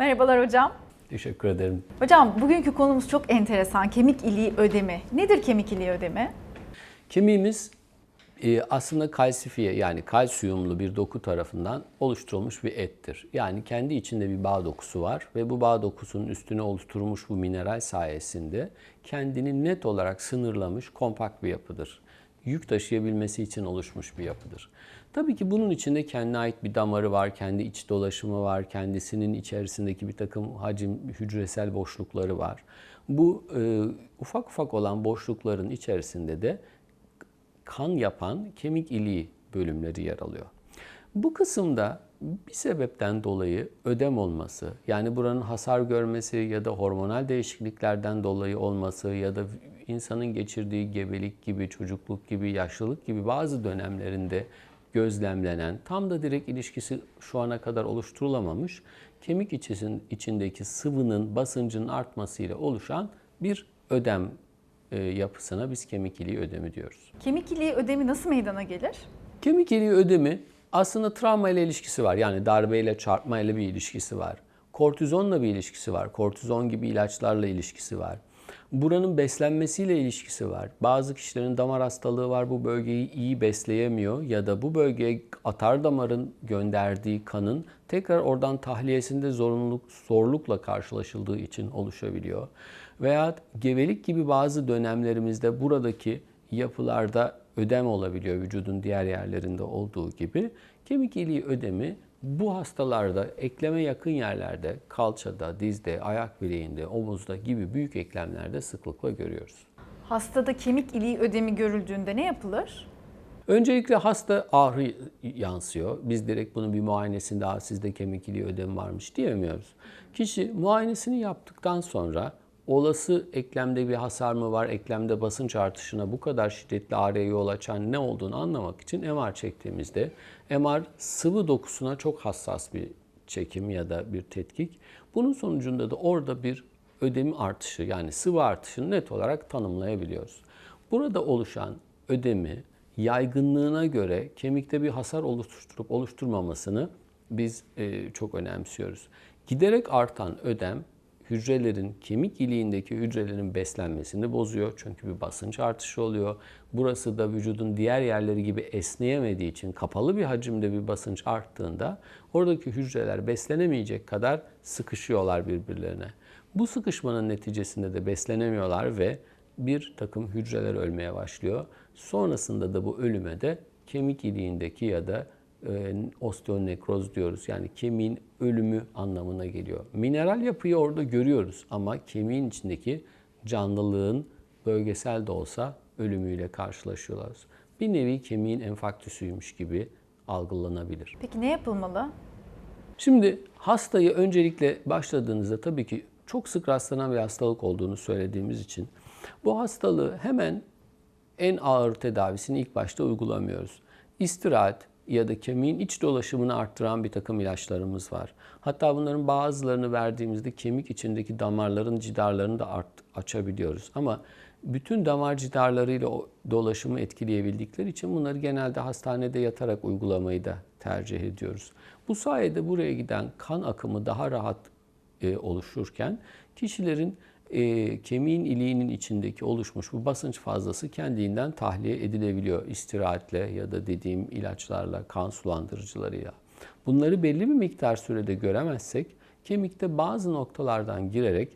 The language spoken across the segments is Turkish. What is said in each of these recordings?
Merhabalar hocam. Teşekkür ederim. Hocam bugünkü konumuz çok enteresan. Kemik iliği ödemi. Nedir kemik iliği ödemi? Kemiğimiz e, aslında kalsifiye yani kalsiyumlu bir doku tarafından oluşturulmuş bir ettir. Yani kendi içinde bir bağ dokusu var ve bu bağ dokusunun üstüne oluşturulmuş bu mineral sayesinde kendini net olarak sınırlamış kompakt bir yapıdır. Yük taşıyabilmesi için oluşmuş bir yapıdır. Tabii ki bunun içinde kendine ait bir damarı var, kendi iç dolaşımı var, kendisinin içerisindeki bir takım hacim, hücresel boşlukları var. Bu e, ufak ufak olan boşlukların içerisinde de kan yapan kemik iliği bölümleri yer alıyor. Bu kısımda bir sebepten dolayı ödem olması, yani buranın hasar görmesi ya da hormonal değişikliklerden dolayı olması ya da insanın geçirdiği gebelik gibi, çocukluk gibi, yaşlılık gibi bazı dönemlerinde gözlemlenen, tam da direkt ilişkisi şu ana kadar oluşturulamamış, kemik içisin, içindeki sıvının basıncının artmasıyla oluşan bir ödem e, yapısına biz kemik iliği ödemi diyoruz. Kemik iliği ödemi nasıl meydana gelir? Kemik iliği ödemi aslında travma ile ilişkisi var. Yani darbeyle, çarpma ile bir ilişkisi var. Kortizonla bir ilişkisi var. Kortizon gibi ilaçlarla ilişkisi var. Buranın beslenmesiyle ilişkisi var. Bazı kişilerin damar hastalığı var. Bu bölgeyi iyi besleyemiyor ya da bu bölgeye atar damarın gönderdiği kanın tekrar oradan tahliyesinde zorunluluk, zorlukla karşılaşıldığı için oluşabiliyor. Veya gebelik gibi bazı dönemlerimizde buradaki yapılarda ödem olabiliyor vücudun diğer yerlerinde olduğu gibi. Kemik iliği ödemi bu hastalarda ekleme yakın yerlerde, kalçada, dizde, ayak bileğinde, omuzda gibi büyük eklemlerde sıklıkla görüyoruz. Hastada kemik iliği ödemi görüldüğünde ne yapılır? Öncelikle hasta ağrı yansıyor. Biz direkt bunu bir muayenesinde "Aa, sizde kemik iliği ödemi varmış diyemiyoruz. Kişi muayenesini yaptıktan sonra olası eklemde bir hasar mı var, eklemde basınç artışına bu kadar şiddetli ağrıya yol açan ne olduğunu anlamak için MR çektiğimizde MR sıvı dokusuna çok hassas bir çekim ya da bir tetkik. Bunun sonucunda da orada bir ödemi artışı yani sıvı artışını net olarak tanımlayabiliyoruz. Burada oluşan ödemi yaygınlığına göre kemikte bir hasar oluşturup oluşturmamasını biz e, çok önemsiyoruz. Giderek artan ödem hücrelerin, kemik iliğindeki hücrelerin beslenmesini bozuyor. Çünkü bir basınç artışı oluyor. Burası da vücudun diğer yerleri gibi esneyemediği için kapalı bir hacimde bir basınç arttığında oradaki hücreler beslenemeyecek kadar sıkışıyorlar birbirlerine. Bu sıkışmanın neticesinde de beslenemiyorlar ve bir takım hücreler ölmeye başlıyor. Sonrasında da bu ölüme de kemik iliğindeki ya da e, osteonekroz diyoruz. Yani kemiğin ölümü anlamına geliyor. Mineral yapıyı orada görüyoruz ama kemiğin içindeki canlılığın bölgesel de olsa ölümüyle karşılaşıyorlar. Bir nevi kemiğin enfarktüsüymüş gibi algılanabilir. Peki ne yapılmalı? Şimdi hastayı öncelikle başladığınızda tabii ki çok sık rastlanan bir hastalık olduğunu söylediğimiz için bu hastalığı hemen en ağır tedavisini ilk başta uygulamıyoruz. İstirahat ya da kemiğin iç dolaşımını arttıran bir takım ilaçlarımız var. Hatta bunların bazılarını verdiğimizde kemik içindeki damarların cidarlarını da art, açabiliyoruz. Ama bütün damar cidarlarıyla o dolaşımı etkileyebildikleri için bunları genelde hastanede yatarak uygulamayı da tercih ediyoruz. Bu sayede buraya giden kan akımı daha rahat e, oluşurken kişilerin e, kemiğin iliğinin içindeki oluşmuş bu basınç fazlası kendiliğinden tahliye edilebiliyor istirahatle ya da dediğim ilaçlarla, kan sulandırıcılarıyla. Bunları belli bir miktar sürede göremezsek kemikte bazı noktalardan girerek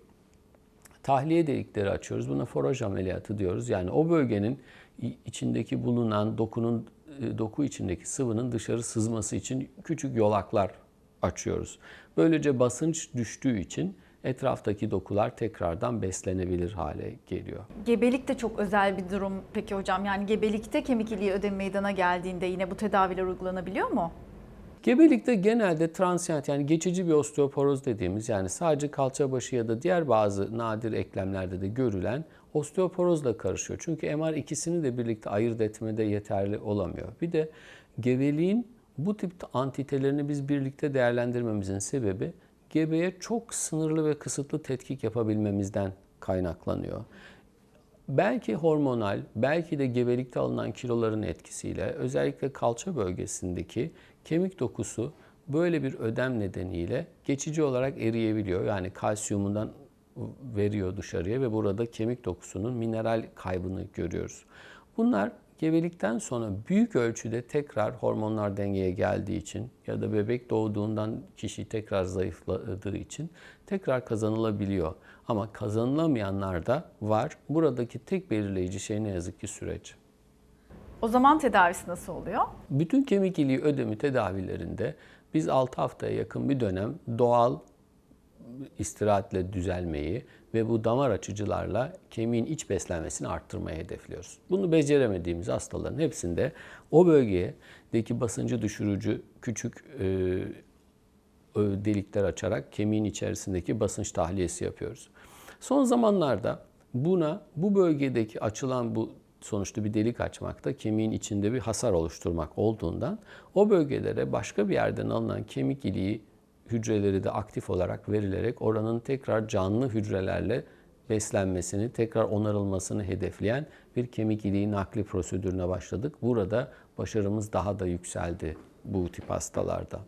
tahliye delikleri açıyoruz. Buna foraj ameliyatı diyoruz. Yani o bölgenin içindeki bulunan dokunun e, doku içindeki sıvının dışarı sızması için küçük yolaklar açıyoruz. Böylece basınç düştüğü için etraftaki dokular tekrardan beslenebilir hale geliyor. Gebelik de çok özel bir durum peki hocam. Yani gebelikte kemik iliği ödemi meydana geldiğinde yine bu tedaviler uygulanabiliyor mu? Gebelikte genelde transient yani geçici bir osteoporoz dediğimiz yani sadece kalça başı ya da diğer bazı nadir eklemlerde de görülen osteoporozla karışıyor. Çünkü MR ikisini de birlikte ayırt etmede yeterli olamıyor. Bir de gebeliğin bu tip antitelerini biz birlikte değerlendirmemizin sebebi gebeye çok sınırlı ve kısıtlı tetkik yapabilmemizden kaynaklanıyor. Belki hormonal, belki de gebelikte alınan kiloların etkisiyle özellikle kalça bölgesindeki kemik dokusu böyle bir ödem nedeniyle geçici olarak eriyebiliyor. Yani kalsiyumundan veriyor dışarıya ve burada kemik dokusunun mineral kaybını görüyoruz. Bunlar gebelikten sonra büyük ölçüde tekrar hormonlar dengeye geldiği için ya da bebek doğduğundan kişi tekrar zayıfladığı için tekrar kazanılabiliyor. Ama kazanılamayanlar da var. Buradaki tek belirleyici şey ne yazık ki süreç. O zaman tedavisi nasıl oluyor? Bütün kemik iliği ödemi tedavilerinde biz 6 haftaya yakın bir dönem doğal istirahatle düzelmeyi ve bu damar açıcılarla kemiğin iç beslenmesini arttırmayı hedefliyoruz. Bunu beceremediğimiz hastaların hepsinde o bölgedeki basıncı düşürücü küçük e, delikler açarak kemiğin içerisindeki basınç tahliyesi yapıyoruz. Son zamanlarda buna bu bölgedeki açılan bu sonuçta bir delik açmakta kemiğin içinde bir hasar oluşturmak olduğundan o bölgelere başka bir yerden alınan kemik iliği hücreleri de aktif olarak verilerek oranın tekrar canlı hücrelerle beslenmesini, tekrar onarılmasını hedefleyen bir kemik iliği nakli prosedürüne başladık. Burada başarımız daha da yükseldi bu tip hastalarda.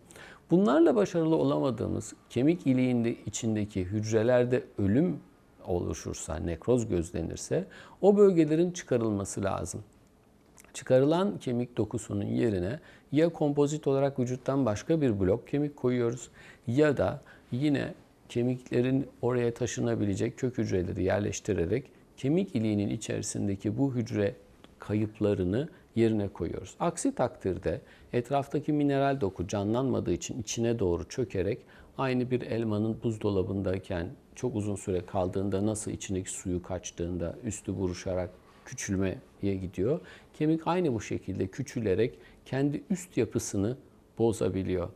Bunlarla başarılı olamadığımız kemik iliğinde içindeki hücrelerde ölüm oluşursa, nekroz gözlenirse o bölgelerin çıkarılması lazım. Çıkarılan kemik dokusunun yerine ya kompozit olarak vücuttan başka bir blok kemik koyuyoruz ya da yine kemiklerin oraya taşınabilecek kök hücreleri yerleştirerek kemik iliğinin içerisindeki bu hücre kayıplarını yerine koyuyoruz. Aksi takdirde etraftaki mineral doku canlanmadığı için içine doğru çökerek aynı bir elmanın buzdolabındayken çok uzun süre kaldığında nasıl içindeki suyu kaçtığında üstü buruşarak küçülmeye gidiyor. Kemik aynı bu şekilde küçülerek kendi üst yapısını bozabiliyor.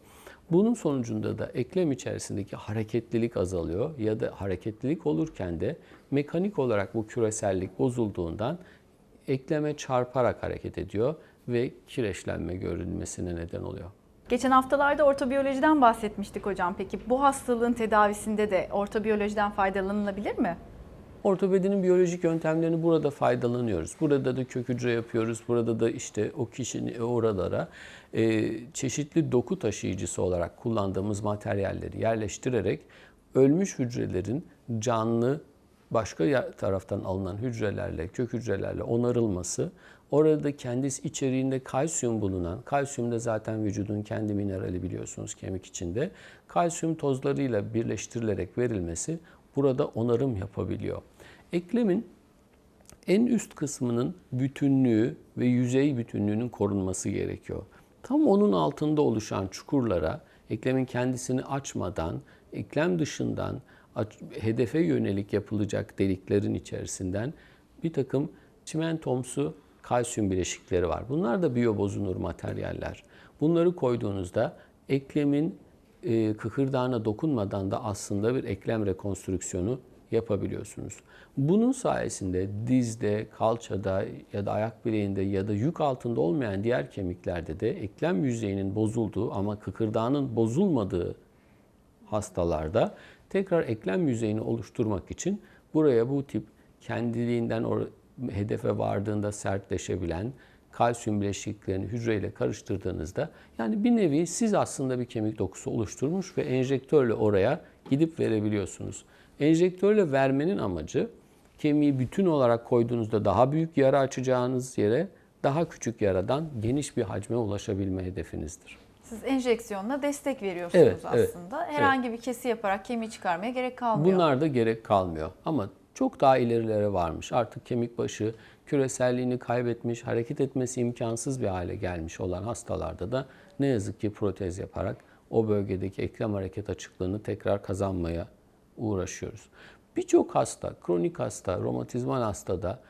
Bunun sonucunda da eklem içerisindeki hareketlilik azalıyor ya da hareketlilik olurken de mekanik olarak bu küresellik bozulduğundan ekleme çarparak hareket ediyor ve kireçlenme görülmesine neden oluyor. Geçen haftalarda ortobiyolojiden bahsetmiştik hocam. Peki bu hastalığın tedavisinde de ortobiyolojiden faydalanılabilir mi? Ortopedinin biyolojik yöntemlerini burada faydalanıyoruz. Burada da kök hücre yapıyoruz. Burada da işte o kişinin oralara e, çeşitli doku taşıyıcısı olarak kullandığımız materyalleri yerleştirerek ölmüş hücrelerin canlı başka taraftan alınan hücrelerle, kök hücrelerle onarılması, orada kendisi içeriğinde kalsiyum bulunan, kalsiyum da zaten vücudun kendi minerali biliyorsunuz kemik içinde, kalsiyum tozlarıyla birleştirilerek verilmesi burada onarım yapabiliyor. Eklemin en üst kısmının bütünlüğü ve yüzey bütünlüğünün korunması gerekiyor. Tam onun altında oluşan çukurlara eklemin kendisini açmadan, eklem dışından hedefe yönelik yapılacak deliklerin içerisinden bir takım çimentomsu kalsiyum bileşikleri var. Bunlar da biyobozunur materyaller. Bunları koyduğunuzda eklemin e, kıkırdağına dokunmadan da aslında bir eklem rekonstrüksiyonu yapabiliyorsunuz. Bunun sayesinde dizde, kalçada ya da ayak bileğinde ya da yük altında olmayan diğer kemiklerde de eklem yüzeyinin bozulduğu ama kıkırdağının bozulmadığı hastalarda tekrar eklem yüzeyini oluşturmak için buraya bu tip kendiliğinden or- hedefe vardığında sertleşebilen kalsiyum bileşiklerini hücreyle karıştırdığınızda yani bir nevi siz aslında bir kemik dokusu oluşturmuş ve enjektörle oraya gidip verebiliyorsunuz. Enjektörle vermenin amacı kemiği bütün olarak koyduğunuzda daha büyük yara açacağınız yere daha küçük yaradan geniş bir hacme ulaşabilme hedefinizdir. Siz enjeksiyonla destek veriyorsunuz Evet, evet, aslında. Herhangi bir kesi yaparak kemiği çıkarmaya gerek kalmıyor. Bunlar da gerek kalmıyor. Ama çok daha ilerilere varmış. Artık kemik başı küreselliğini kaybetmiş, hareket etmesi imkansız bir hale gelmiş olan hastalarda da ne yazık ki protez yaparak o bölgedeki eklem hareket açıklığını tekrar kazanmaya uğraşıyoruz. Birçok hasta, kronik hasta, romatizmal hastada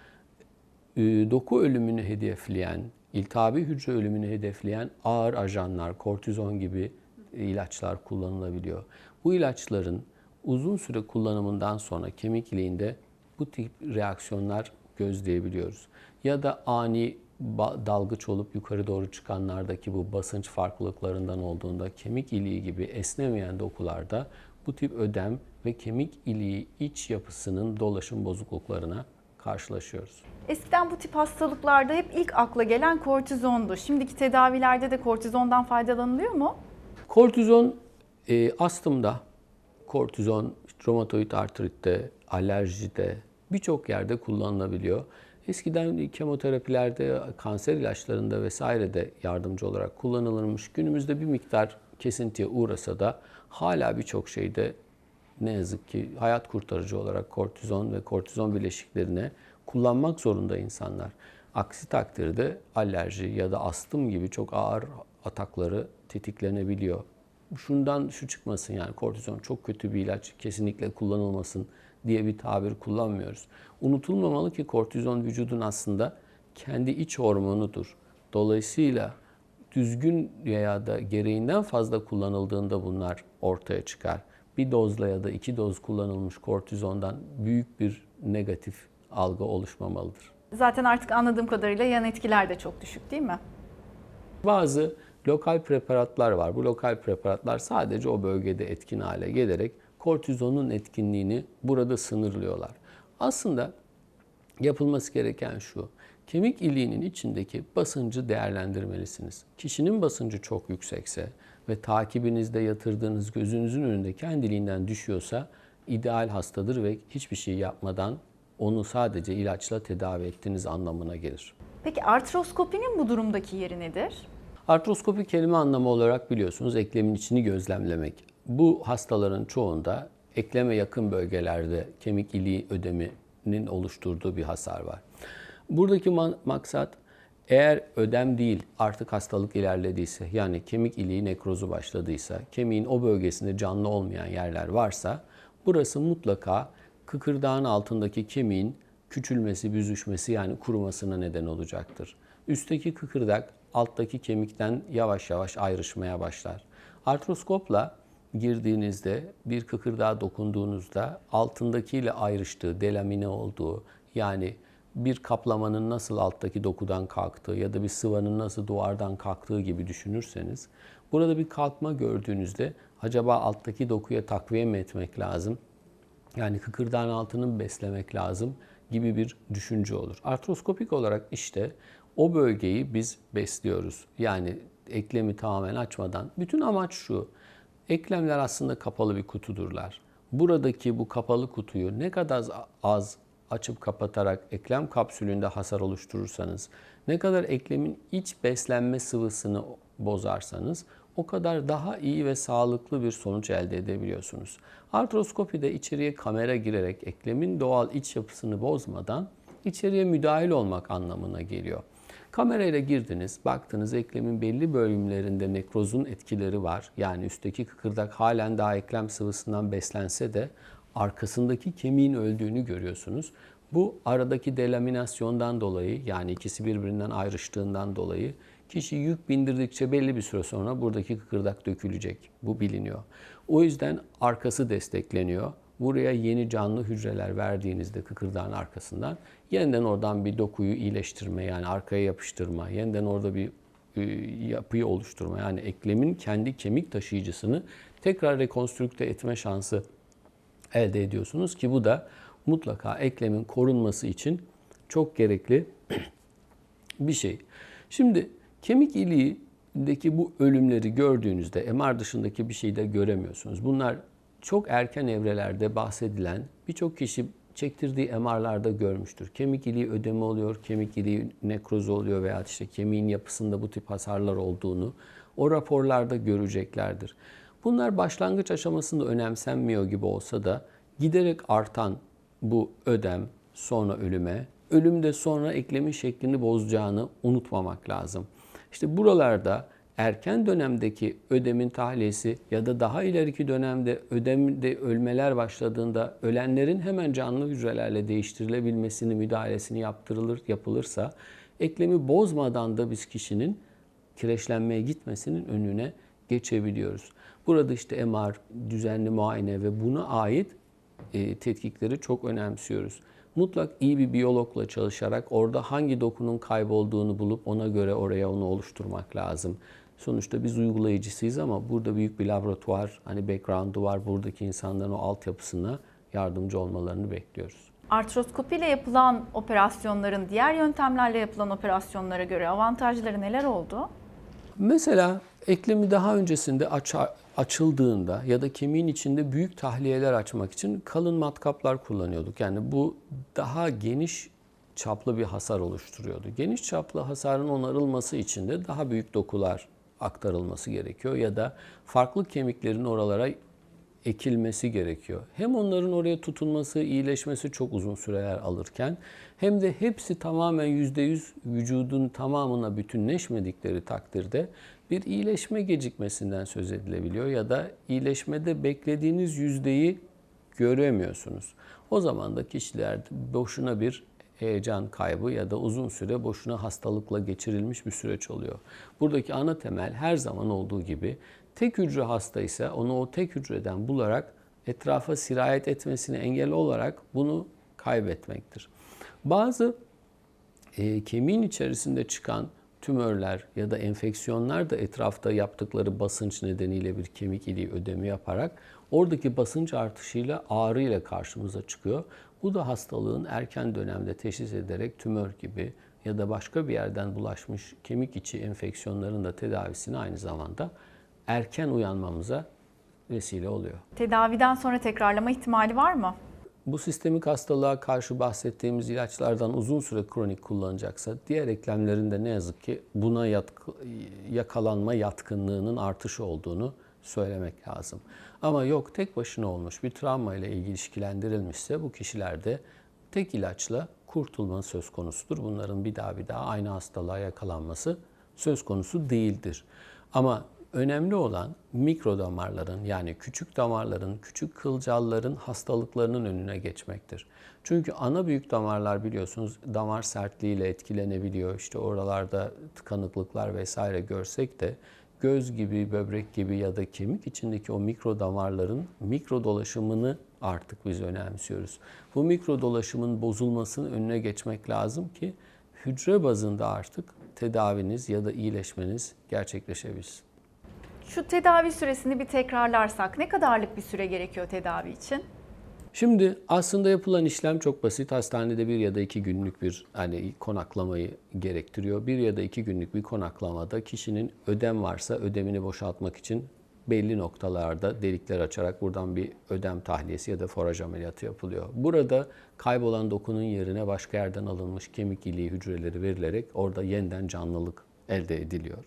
e, doku ölümünü hedefleyen, iltihabi hücre ölümünü hedefleyen ağır ajanlar, kortizon gibi ilaçlar kullanılabiliyor. Bu ilaçların uzun süre kullanımından sonra kemik iliğinde bu tip reaksiyonlar gözleyebiliyoruz. Ya da ani dalgıç olup yukarı doğru çıkanlardaki bu basınç farklılıklarından olduğunda kemik iliği gibi esnemeyen dokularda bu tip ödem ve kemik iliği iç yapısının dolaşım bozukluklarına karşılaşıyoruz. Eskiden bu tip hastalıklarda hep ilk akla gelen kortizondu. Şimdiki tedavilerde de kortizondan faydalanılıyor mu? Kortizon e, astımda, kortizon romatoid artritte, alerjide birçok yerde kullanılabiliyor. Eskiden kemoterapilerde, kanser ilaçlarında vesairede yardımcı olarak kullanılırmış. Günümüzde bir miktar kesintiye uğrasa da hala birçok şeyde ne yazık ki hayat kurtarıcı olarak kortizon ve kortizon bileşiklerine kullanmak zorunda insanlar. Aksi takdirde alerji ya da astım gibi çok ağır atakları tetiklenebiliyor. Şundan şu çıkmasın yani kortizon çok kötü bir ilaç kesinlikle kullanılmasın diye bir tabir kullanmıyoruz. Unutulmamalı ki kortizon vücudun aslında kendi iç hormonudur. Dolayısıyla düzgün veya da gereğinden fazla kullanıldığında bunlar ortaya çıkar. Bir dozla ya da iki doz kullanılmış kortizondan büyük bir negatif algı oluşmamalıdır. Zaten artık anladığım kadarıyla yan etkiler de çok düşük değil mi? Bazı lokal preparatlar var. Bu lokal preparatlar sadece o bölgede etkin hale gelerek kortizonun etkinliğini burada sınırlıyorlar. Aslında yapılması gereken şu. Kemik iliğinin içindeki basıncı değerlendirmelisiniz. Kişinin basıncı çok yüksekse ve takibinizde yatırdığınız gözünüzün önünde kendiliğinden düşüyorsa ideal hastadır ve hiçbir şey yapmadan onu sadece ilaçla tedavi ettiğiniz anlamına gelir. Peki artroskopinin bu durumdaki yeri nedir? Artroskopi kelime anlamı olarak biliyorsunuz eklemin içini gözlemlemek. Bu hastaların çoğunda ekleme yakın bölgelerde kemik iliği ödeminin oluşturduğu bir hasar var. Buradaki maksat eğer ödem değil artık hastalık ilerlediyse yani kemik iliği nekrozu başladıysa, kemiğin o bölgesinde canlı olmayan yerler varsa burası mutlaka kıkırdağın altındaki kemiğin küçülmesi, büzüşmesi yani kurumasına neden olacaktır. Üstteki kıkırdak alttaki kemikten yavaş yavaş ayrışmaya başlar. Artroskopla girdiğinizde bir kıkırdağa dokunduğunuzda altındakiyle ayrıştığı, delamine olduğu yani bir kaplamanın nasıl alttaki dokudan kalktığı ya da bir sıvanın nasıl duvardan kalktığı gibi düşünürseniz burada bir kalkma gördüğünüzde acaba alttaki dokuya takviye mi etmek lazım? Yani kıkırdağın altını beslemek lazım gibi bir düşünce olur. Artroskopik olarak işte o bölgeyi biz besliyoruz. Yani eklemi tamamen açmadan. Bütün amaç şu. Eklemler aslında kapalı bir kutudurlar. Buradaki bu kapalı kutuyu ne kadar az açıp kapatarak eklem kapsülünde hasar oluşturursanız, ne kadar eklemin iç beslenme sıvısını bozarsanız o kadar daha iyi ve sağlıklı bir sonuç elde edebiliyorsunuz. Artroskopide içeriye kamera girerek eklemin doğal iç yapısını bozmadan içeriye müdahil olmak anlamına geliyor. Kamerayla girdiniz, baktınız eklemin belli bölümlerinde nekrozun etkileri var. Yani üstteki kıkırdak halen daha eklem sıvısından beslense de arkasındaki kemiğin öldüğünü görüyorsunuz. Bu aradaki delaminasyondan dolayı yani ikisi birbirinden ayrıştığından dolayı kişi yük bindirdikçe belli bir süre sonra buradaki kıkırdak dökülecek. Bu biliniyor. O yüzden arkası destekleniyor. Buraya yeni canlı hücreler verdiğinizde kıkırdağın arkasından yeniden oradan bir dokuyu iyileştirme yani arkaya yapıştırma, yeniden orada bir e, yapıyı oluşturma yani eklemin kendi kemik taşıyıcısını tekrar rekonstrükte etme şansı elde ediyorsunuz ki bu da mutlaka eklemin korunması için çok gerekli bir şey. Şimdi kemik iliğindeki bu ölümleri gördüğünüzde MR dışındaki bir şey de göremiyorsunuz. Bunlar çok erken evrelerde bahsedilen birçok kişi çektirdiği MR'larda görmüştür. Kemik iliği ödemi oluyor, kemik iliği nekrozu oluyor veya işte kemiğin yapısında bu tip hasarlar olduğunu o raporlarda göreceklerdir. Bunlar başlangıç aşamasında önemsenmiyor gibi olsa da giderek artan bu ödem sonra ölüme, ölümde sonra eklemin şeklini bozacağını unutmamak lazım. İşte buralarda erken dönemdeki ödemin tahliyesi ya da daha ileriki dönemde ödemde ölmeler başladığında ölenlerin hemen canlı hücrelerle değiştirilebilmesini, müdahalesini yaptırılır, yapılırsa eklemi bozmadan da biz kişinin kireçlenmeye gitmesinin önüne geçebiliyoruz. Burada işte MR, düzenli muayene ve buna ait e, tetkikleri çok önemsiyoruz. Mutlak iyi bir biyologla çalışarak orada hangi dokunun kaybolduğunu bulup ona göre oraya onu oluşturmak lazım. Sonuçta biz uygulayıcısıyız ama burada büyük bir laboratuvar, hani background'u var. Buradaki insanların o altyapısına yardımcı olmalarını bekliyoruz. Artroskopiyle yapılan operasyonların diğer yöntemlerle yapılan operasyonlara göre avantajları neler oldu? Mesela eklemi daha öncesinde aç, açıldığında ya da kemiğin içinde büyük tahliyeler açmak için kalın matkaplar kullanıyorduk. Yani bu daha geniş çaplı bir hasar oluşturuyordu. Geniş çaplı hasarın onarılması için de daha büyük dokular aktarılması gerekiyor ya da farklı kemiklerin oralara ekilmesi gerekiyor. Hem onların oraya tutunması, iyileşmesi çok uzun süreler alırken hem de hepsi tamamen %100 vücudun tamamına bütünleşmedikleri takdirde bir iyileşme gecikmesinden söz edilebiliyor ya da iyileşmede beklediğiniz yüzdeyi göremiyorsunuz. O zaman da kişiler boşuna bir heyecan kaybı ya da uzun süre boşuna hastalıkla geçirilmiş bir süreç oluyor. Buradaki ana temel her zaman olduğu gibi tek hücre hasta ise onu o tek hücreden bularak etrafa sirayet etmesine engel olarak bunu kaybetmektir. Bazı e, kemiğin içerisinde çıkan tümörler ya da enfeksiyonlar da etrafta yaptıkları basınç nedeniyle bir kemik iliği ödemi yaparak oradaki basınç artışıyla ağrıyla karşımıza çıkıyor. Bu da hastalığın erken dönemde teşhis ederek tümör gibi ya da başka bir yerden bulaşmış kemik içi enfeksiyonların da tedavisine aynı zamanda erken uyanmamıza vesile oluyor. Tedaviden sonra tekrarlama ihtimali var mı? Bu sistemik hastalığa karşı bahsettiğimiz ilaçlardan uzun süre kronik kullanacaksa diğer eklemlerinde ne yazık ki buna yatkı, yakalanma yatkınlığının artışı olduğunu söylemek lazım. Ama yok tek başına olmuş bir travma ile ilişkilendirilmişse bu kişilerde tek ilaçla kurtulma söz konusudur. Bunların bir daha bir daha aynı hastalığa yakalanması söz konusu değildir. Ama önemli olan mikro damarların yani küçük damarların, küçük kılcalların hastalıklarının önüne geçmektir. Çünkü ana büyük damarlar biliyorsunuz damar sertliğiyle etkilenebiliyor. İşte oralarda tıkanıklıklar vesaire görsek de göz gibi, böbrek gibi ya da kemik içindeki o mikro damarların mikro dolaşımını artık biz önemsiyoruz. Bu mikro dolaşımın bozulmasının önüne geçmek lazım ki hücre bazında artık tedaviniz ya da iyileşmeniz gerçekleşebilsin. Şu tedavi süresini bir tekrarlarsak ne kadarlık bir süre gerekiyor tedavi için? Şimdi aslında yapılan işlem çok basit. Hastanede bir ya da iki günlük bir hani konaklamayı gerektiriyor. Bir ya da iki günlük bir konaklamada kişinin ödem varsa ödemini boşaltmak için belli noktalarda delikler açarak buradan bir ödem tahliyesi ya da foraj ameliyatı yapılıyor. Burada kaybolan dokunun yerine başka yerden alınmış kemik iliği hücreleri verilerek orada yeniden canlılık elde ediliyor.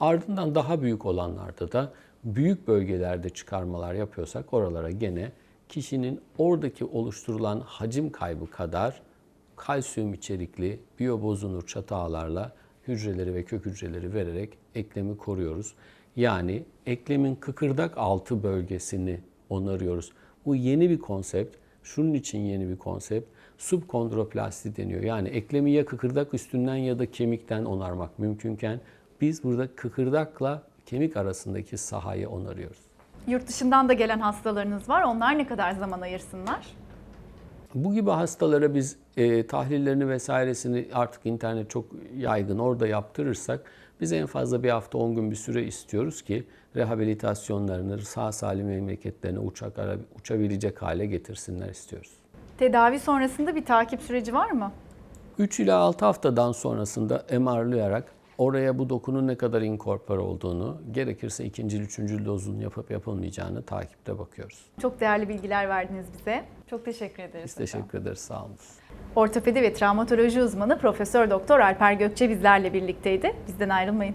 Ardından daha büyük olanlarda da büyük bölgelerde çıkarmalar yapıyorsak oralara gene kişinin oradaki oluşturulan hacim kaybı kadar kalsiyum içerikli biyobozunur çatı ağlarla hücreleri ve kök hücreleri vererek eklemi koruyoruz. Yani eklemin kıkırdak altı bölgesini onarıyoruz. Bu yeni bir konsept. Şunun için yeni bir konsept. Subkondroplasti deniyor. Yani eklemi ya kıkırdak üstünden ya da kemikten onarmak mümkünken biz burada kıkırdakla kemik arasındaki sahayı onarıyoruz. Yurt dışından da gelen hastalarınız var. Onlar ne kadar zaman ayırsınlar? Bu gibi hastalara biz e, tahlillerini vesairesini artık internet çok yaygın orada yaptırırsak biz en fazla bir hafta 10 gün bir süre istiyoruz ki rehabilitasyonlarını sağ salim memleketlerine uçak ara, uçabilecek hale getirsinler istiyoruz. Tedavi sonrasında bir takip süreci var mı? 3 ila 6 haftadan sonrasında MR'layarak oraya bu dokunun ne kadar inkorpore olduğunu, gerekirse ikinci, üçüncü dozun yapıp yapılmayacağını takipte bakıyoruz. Çok değerli bilgiler verdiniz bize. Çok teşekkür ederiz. Biz teşekkür ederiz, sağ olun. Ortopedi ve travmatoloji uzmanı Profesör Doktor Alper Gökçe bizlerle birlikteydi. Bizden ayrılmayın.